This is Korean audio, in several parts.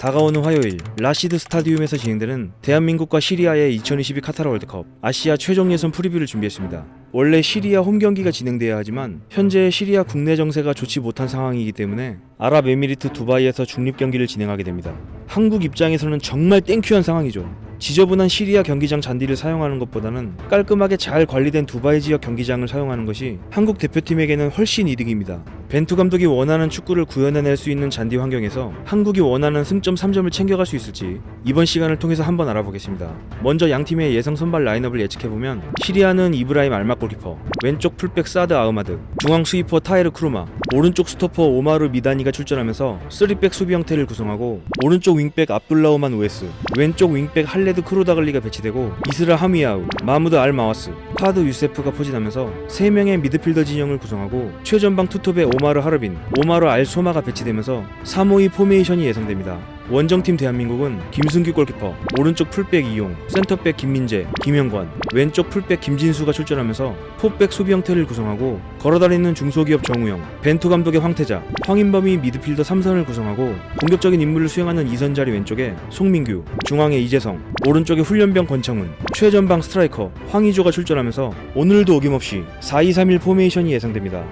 다가오는 화요일 라시드 스타디움에서 진행되는 대한민국과 시리아의 2022 카타르 월드컵 아시아 최종 예선 프리뷰를 준비했습니다. 원래 시리아 홈 경기가 진행돼야 하지만 현재 시리아 국내 정세가 좋지 못한 상황이기 때문에 아랍에미리트 두바이에서 중립 경기를 진행하게 됩니다. 한국 입장에서는 정말 땡큐한 상황이죠. 지저분한 시리아 경기장 잔디를 사용하는 것보다는 깔끔하게 잘 관리된 두바이 지역 경기장을 사용하는 것이 한국 대표팀에게는 훨씬 이득입니다. 벤투 감독이 원하는 축구를 구현해낼 수 있는 잔디 환경에서 한국이 원하는 승점 3점을 챙겨갈 수 있을지 이번 시간을 통해서 한번 알아보겠습니다. 먼저 양 팀의 예상 선발 라인업을 예측해보면 시리아는 이브라임 알막 골키퍼, 왼쪽 풀백 사드 아흐마드, 중앙 스위퍼 타이르 크루마, 오른쪽 스토퍼 오마르 미다니가 출전하면서 3백 수비 형태를 구성하고 오른쪽 윙백 압둘라우만 우에스, 왼쪽 윙백 할레드 크루다글리가 배치되고 이스라 하미아우, 마무드 알 마와스, 파드 유세프가 포진하면서 3명의 미드필더 진영을 구성하고 최전방 투톱에 오마르 하르빈, 오마르 알 소마가 배치되면서 352 포메이션이 예상됩니다. 원정팀 대한민국은 김승규 골키퍼, 오른쪽 풀백 이용, 센터백 김민재, 김영권, 왼쪽 풀백 김진수가 출전하면서 포백 수비 형태를 구성하고 걸어다니는 중소기업 정우영, 벤투 감독의 황태자, 황인범이 미드필더 3선을 구성하고 공격적인 임무를 수행하는 이선 자리 왼쪽에 송민규, 중앙에 이재성, 오른쪽에 훈련병 권창훈, 최전방 스트라이커 황의조가 출전하면서 오늘도 어김없이 4-2-3-1 포메이션이 예상됩니다.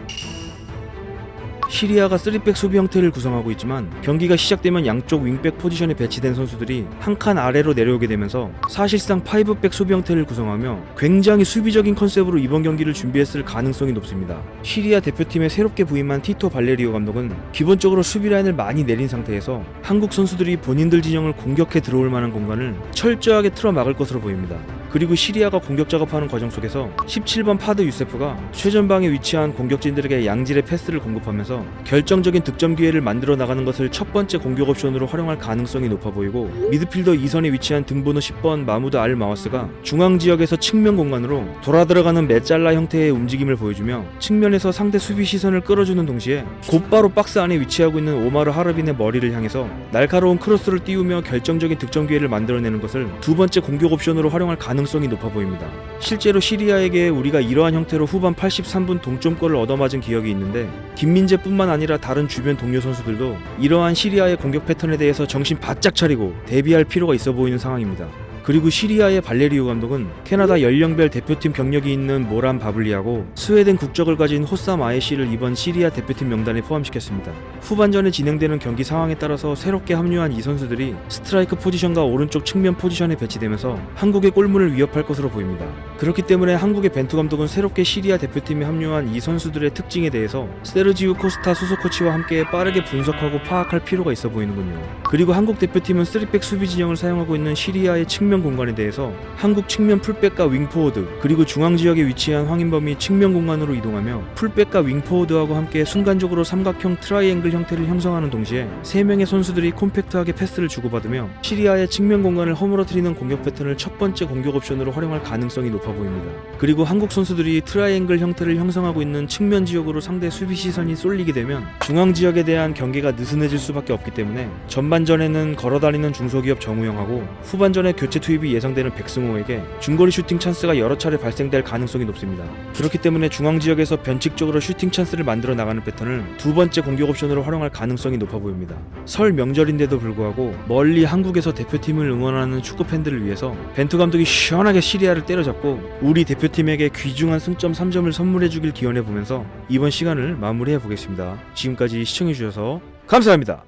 시리아가 3백 수비 형태를 구성하고 있지만 경기가 시작되면 양쪽 윙백 포지션에 배치된 선수들이 한 칸 아래로 내려오게 되면서 사실상 5백 수비 형태를 구성하며 굉장히 수비적인 컨셉으로 이번 경기를 준비했을 가능성이 높습니다. 시리아 대표팀에 새롭게 부임한 티토 발레리오 감독은 기본적으로 수비 라인을 많이 내린 상태에서 한국 선수들이 본인들 진영을 공격해 들어올 만한 공간을 철저하게 틀어 막을 것으로 보입니다. 그리고 시리아가 공격 작업하는 과정 속에서 17번 파드 유세프가 최전방에 위치한 공격진들에게 양질의 패스를 공급하면서 결정적인 득점 기회를 만들어 나가는 것을 첫 번째 공격 옵션으로 활용할 가능성이 높아 보이고 미드필더 2선에 위치한 등번호 10번 마무드 알 마와스가 중앙 지역에서 측면 공간으로 돌아 들어가는 메잘라 형태의 움직임을 보여주며 측면에서 상대 수비 시선을 끌어주는 동시에 곧바로 박스 안에 위치하고 있는 오마르 하르빈의 머리를 향해서 날카로운 크로스를 띄우며 결정적인 득점 기회를 만들어내는 것을 두 번째 공격 옵션으로 활용할 가능성이 높아 보입니다. 실제로 시리아에게 우리가 이러한 형태로 후반 83분 동점골을 얻어맞은 기억이 있는데 김민재뿐만 아니라 다른 주변 동료 선수들도 이러한 시리아의 공격 패턴에 대해서 정신 바짝 차리고 대비할 필요가 있어 보이는 상황입니다. 그리고 시리아의 발레리오 감독은 캐나다 연령별 대표팀 경력이 있는 모란 바블리하고 스웨덴 국적을 가진 호삼 아에시를 이번 시리아 대표팀 명단에 포함시켰습니다. 후반전에 진행되는 경기 상황에 따라서 새롭게 합류한 이 선수들이 스트라이크 포지션과 오른쪽 측면 포지션에 배치되면서 한국의 골문을 위협할 것으로 보입니다. 그렇기 때문에 한국의 벤투 감독은 새롭게 시리아 대표팀에 합류한 이 선수들의 특징에 대해서 세르지우 코스타 수석 코치와 함께 빠르게 분석하고 파악할 필요가 있어 보이는군요. 그리고 한국 대표팀은 3백 수비 진영을 사용하고 있는 시리아의 측면 공간에 대해서 한국 측면 풀백과 윙포워드 그리고 중앙 지역에 위치한 황인범이 측면 공간으로 이동하며 풀백과 윙포워드하고 함께 순간적으로 삼각형 트라이앵글 형태를 형성하는 동시에 3명의 선수들이 콤팩트하게 패스를 주고받으며 시리아의 측면 공간을 허물어뜨리는 공격 패턴을 첫 번째 공격 옵션으로 활용할 가능성이 높아 보입니다. 그리고 한국 선수들이 트라이앵글 형태를 형성하고 있는 측면 지역으로 상대 수비 시선이 쏠리게 되면 중앙 지역에 대한 경계가 느슨해질 수밖에 없기 때문에 전반전에는 걸어다니는 중소기업 정우영하고 후반전에 교체 투입이 예상되는 백승호에게 중거리 슈팅 찬스가 여러 차례 발생될 가능성이 높습니다. 그렇기 때문에 중앙 지역에서 변칙적으로 슈팅 찬스를 만들어 나가는 패턴을 두 번째 공격 옵션으로 활용할 가능성이 높아 보입니다. 설 명절인데도 불구하고 멀리 한국에서 대표팀을 응원하는 축구 팬들을 위해서 벤투 감독이 시원하게 시리아를 때려잡고 우리 대표팀에게 귀중한 승점 3점을 선물해 주길 기원해 보면서 이번 시간을 마무리해 보겠습니다. 지금까지 시청해 주셔서 감사합니다.